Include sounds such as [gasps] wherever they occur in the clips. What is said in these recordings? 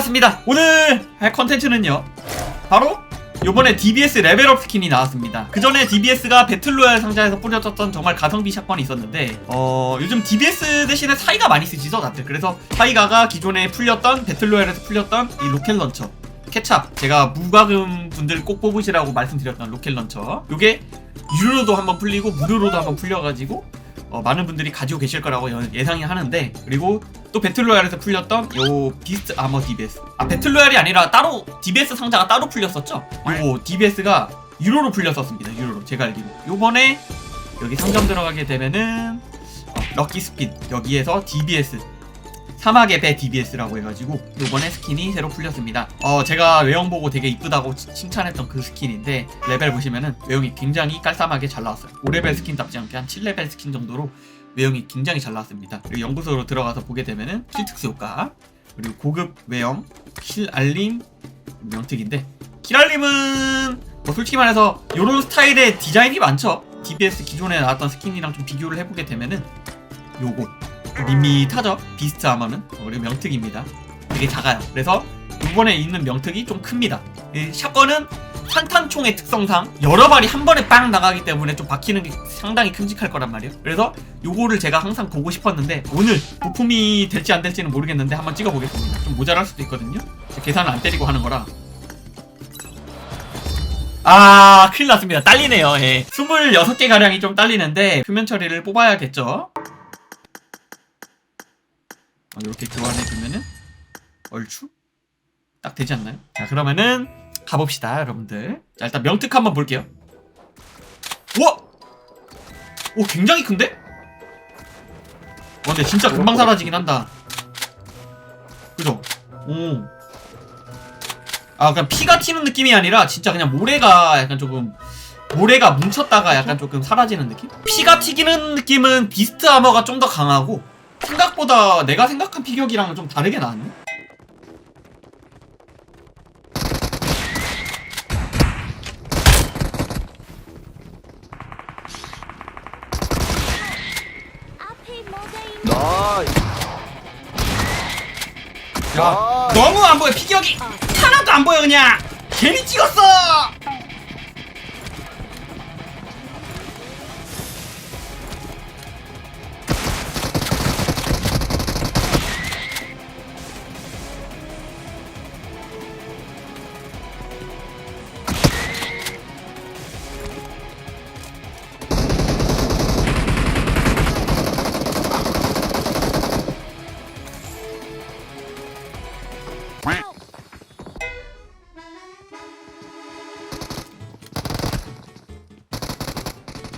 반갑습니다. 오늘 할 컨텐츠는요. 바로 요번에 DBS 레벨업 스킨이 나왔습니다. 그 전에 DBS가 배틀로얄 상자에서 뿌려졌던 정말 가성비 샷건이 있었는데, 어, 요즘 DBS 대신에 사이가 많이 쓰시죠, 다들. 그래서 사이가가 기존에 풀렸던, 배틀로얄에서 풀렸던 이 로켓 런처. 케찹. 제가 무과금 분들 꼭 뽑으시라고 말씀드렸던 로켓 런처. 요게 유료로도 한번 풀리고, 무료로도 한번 풀려가지고, 어, 많은 분들이 가지고 계실 거라고 여- 예상이 하는데 그리고 또 배틀로얄에서 풀렸던 요 비스트 아머 DBS 아 배틀로얄이 아니라 따로 DBS 상자가 따로 풀렸었죠? 요거 DBS가 유로로 풀렸었습니다 유로로. 제가 알기로. 요번에 여기 상점 들어가게 되면은 어, 럭키 스핀 여기에서 DBS 사막의 배 DBS라고 해가지고 요번에 스킨이 새로 풀렸습니다. 어 제가 외형 보고 되게 이쁘다고 치- 칭찬했던 그 스킨인데 레벨 보시면은 외형이 굉장히 깔쌈하게 잘 나왔어요. 5레벨 스킨답지 않게 한 7레벨 스킨 정도로 외형이 굉장히 잘 나왔습니다. 그리고 연구소로 들어가서 보게 되면은 킬특수 효과 그리고 고급 외형 킬알림 명특인데 킬알림은 뭐 솔직히 말해서 요런 스타일의 디자인이 많죠. DBS 기존에 나왔던 스킨이랑 좀 비교를 해보게 되면은 요거 밋밋하죠? 비스트 아머는. 어, 그리고 명특입니다. 되게 작아요. 그래서 이번에 있는 명특이 좀 큽니다 이 샷건은 산탄총의 특성상 여러 발이 한 번에 빵 나가기 때문에 좀 박히는 게 상당히 큼직할 거란 말이에요. 그래서 요거를 제가 항상 보고 싶었는데 오늘 부품이 될지 안 될지는 모르겠는데 한번 찍어보겠습니다. 좀 모자랄 수도 있거든요. 계산을 안 때리고 하는 거라. 아 큰일 났습니다. 딸리네요. 예. 26개 가량이 좀 딸리는데 표면 처리를 뽑아야겠죠? 어, 이렇게 교환해 주면은 얼추? 딱 되지 않나요? 자 그러면은 가봅시다 여러분들 자 일단 명특 한번 볼게요 우와 오 굉장히 큰데? 어 근데 진짜 금방 사라지긴 한다 그죠? 오. 아 그냥 피가 튀는 느낌이 아니라 진짜 그냥 모래가 약간 조금 모래가 뭉쳤다가 약간 조금 사라지는 느낌? 피가 튀기는 느낌은 비스트 아머가 좀 더 강하고 생각보다 내가 생각한 피격이랑은 좀 다르게 나왔네. 나 야, 너무 안 보여. 피격이 하나도 안 보여 그냥. 괜히 찍었어.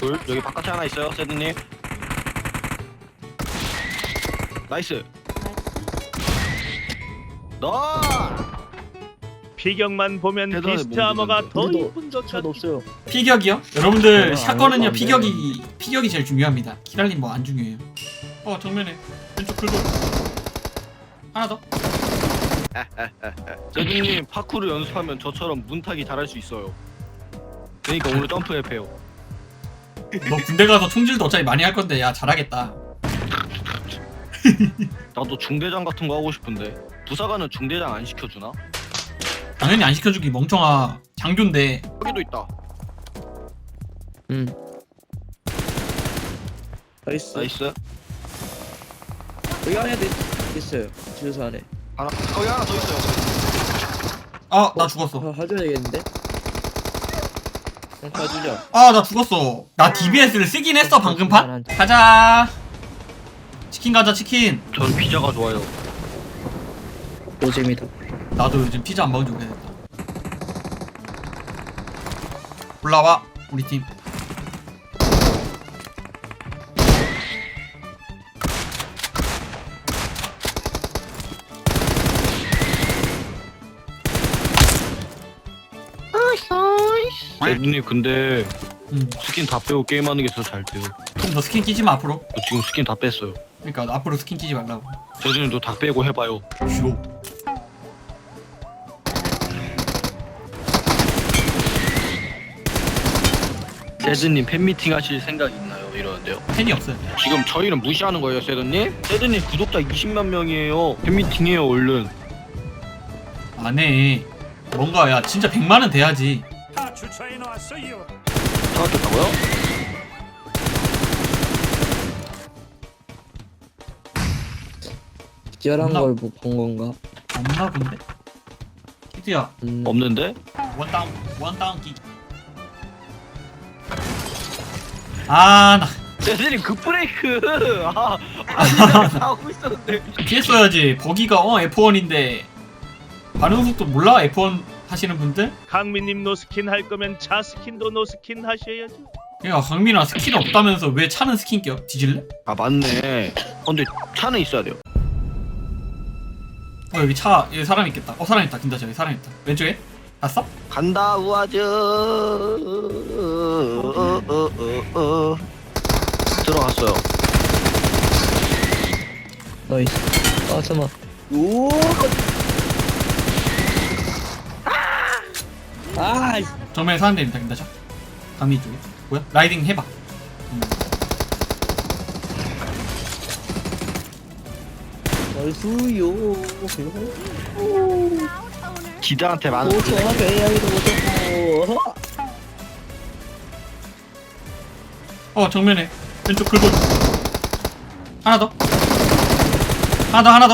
둘 여기 바깥에 하나 있어요 세드님 나이스 나 피격만 보면 대단해, 비스트 뭔지 아머가 더 우리도 이쁜 것 차도 같아. 없어요. 피격이요? 여러분들 저는 샷건은요 안 피격이 피격이 제일 중요합니다. 키랄님 뭐 안 중요해요. 어 정면에 왼쪽 긁어. 하나 더. [laughs] 세드님 파쿠르 연습하면 저처럼 문타기 잘할 수 있어요 그러니까 오늘 점프해 배요 너 군대 가서 총질도 어차피 많이 할 건데 야 잘하겠다. [laughs] 나도 중대장 같은 거 하고 싶은데 부사관은 중대장 안 시켜주나? 당연히 안 시켜주기 멍청아 장교인데 여기도 있다 응. 나이스. 나이스 여기 안에 있- 있어요. 주유소 안에. 하나 거기 하나 더 있어요 아 나 죽었어. 아, 가줘야 되겠는데? [gasps] 아 나 죽었어. 나 DBS를 쓰긴 했어 방금 판. 가자. 치킨 가자 치킨. 저는 피자가 좋아요 노잼이다. 나도 요즘 피자 안 먹은 지 오래됐다. 올라와 우리 팀. 세드님 근데 음. 스킨 다 빼고 게임하는 게 더 잘 돼요 그럼 너 스킨 끼지 마 앞으로. 저 지금 스킨 다 뺐어요 그러니까 너 앞으로 스킨 끼지 말라고. 세드님도 다 빼고 해봐요 싫어. 세드님 팬미팅 하실 생각 있나요? 이러는데요 팬이 없어요. 지금 저희는 무시하는 거예요 세드님? 세드님 구독자 20만 명이에요 팬미팅 해요 얼른 안 해 뭔가 야 진짜 100만원 돼야지 다 주차해 놨어요. 잡았겠다고요? 기절한 없나? 걸못본 건가? 없나 본데? 키드야 음, 없는데? 원다운 원다운 끼 아나 쟤들이 급브레이크 아 아니 나 [laughs] 하고 있었는데 피했어야지 버기가 어 F1인데 반응 속도 몰라 F1 하시는 분들? 강민님 노스킨 할 거면 차 스킨도 노스킨 하셔야죠. 야 강민아 스킨 없다면서 왜 차는 스킨 껴? 뒤질래? 아 맞네 어, 근데 차는 있어야 돼요 어 여기 차 여기 사람 있겠다 어 사람 있다 김다 저기 사람 있다 왼쪽에 봤어? 간다 우아즈 어, 들어갔어요 나이스. 아, 잠깐만. 오! 정면에 사람 내린다 김다 저 강민 쪽에. 뭐야? 라이딩 해봐. 음. 나이스요. 기자한테 많은 오, 정확히 AI도 못하고. 어 정면에. 왼쪽 긁어. 하나 더. 하나 더 하나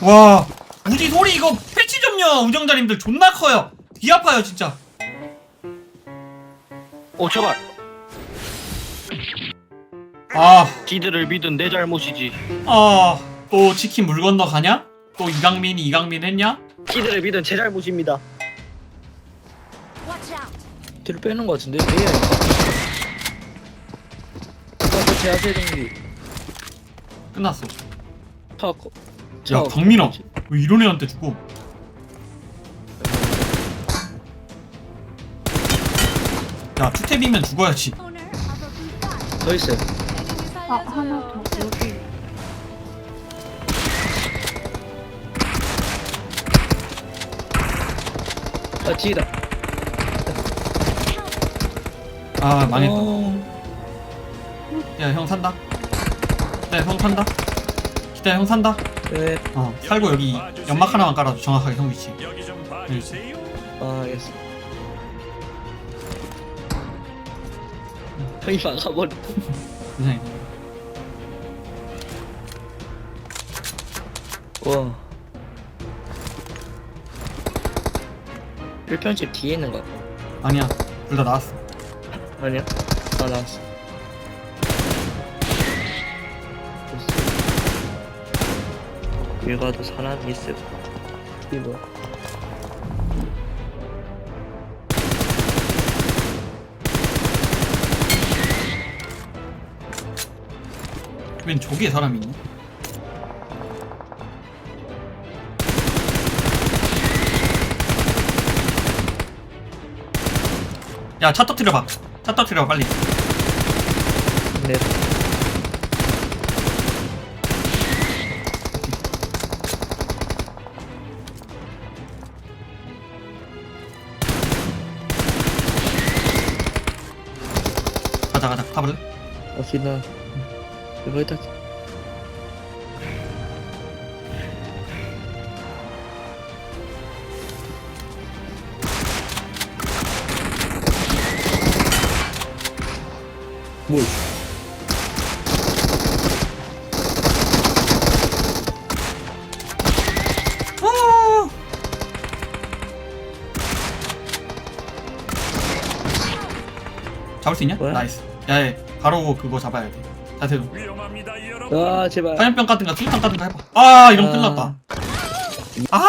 더와 우지 소리 이거. 패치 좀요 우정자님들 존나 커요 귀 아파요 진짜 어 제발 아 지들을 믿은 내 잘못이지 아, 또 치킨 물 건너 가냐? 또 이강민이 이강민 했냐? 지들을 믿은 제 잘못입니다 Watch out! 뒤로 빼는 거 같은데? AI인가? 아까 제아세 정비. 끝났어. 야, 차 강민아. 어떡하지? 왜 이런 애한테 주고? 야, 투탭이면 죽어야지. 더 있어요. 아, 하나 더. 여기. 아, 뒤다. 아, 망했다. 어... 야, 형 산다. 네, 형 산다. 기다, 형 산다. 네. 어, 살고 여기 연막 하나만 깔아줘. 정확하게 형 위치. 여기 좀 봐주세요. 아, 알겠어. 형이 막아버렸다. 세상에. 와. 1편집 뒤에 있는 거 같아. 아니야. 둘 다 나왔어. 아니야? 아, 나왔어. 길 가도 사람이 있을 것 같아. 이게 웬 저기에 사람이 있니? 야, 차 터트려봐. 차 터트려봐, 빨리. 네. 가자, 가자. 타볼래? 어디나. 이거 딱. 뭘? 어! 잡을 수 있냐? 뭐야? 나이스. 야, 야, 바로 그거 잡아야 돼. 자세도. 위험 합니다, 여러분. 아, 제발. 화염병 같은가 수류탄 같은가 해봐. 아, 이러면 아. 끝났다. 아,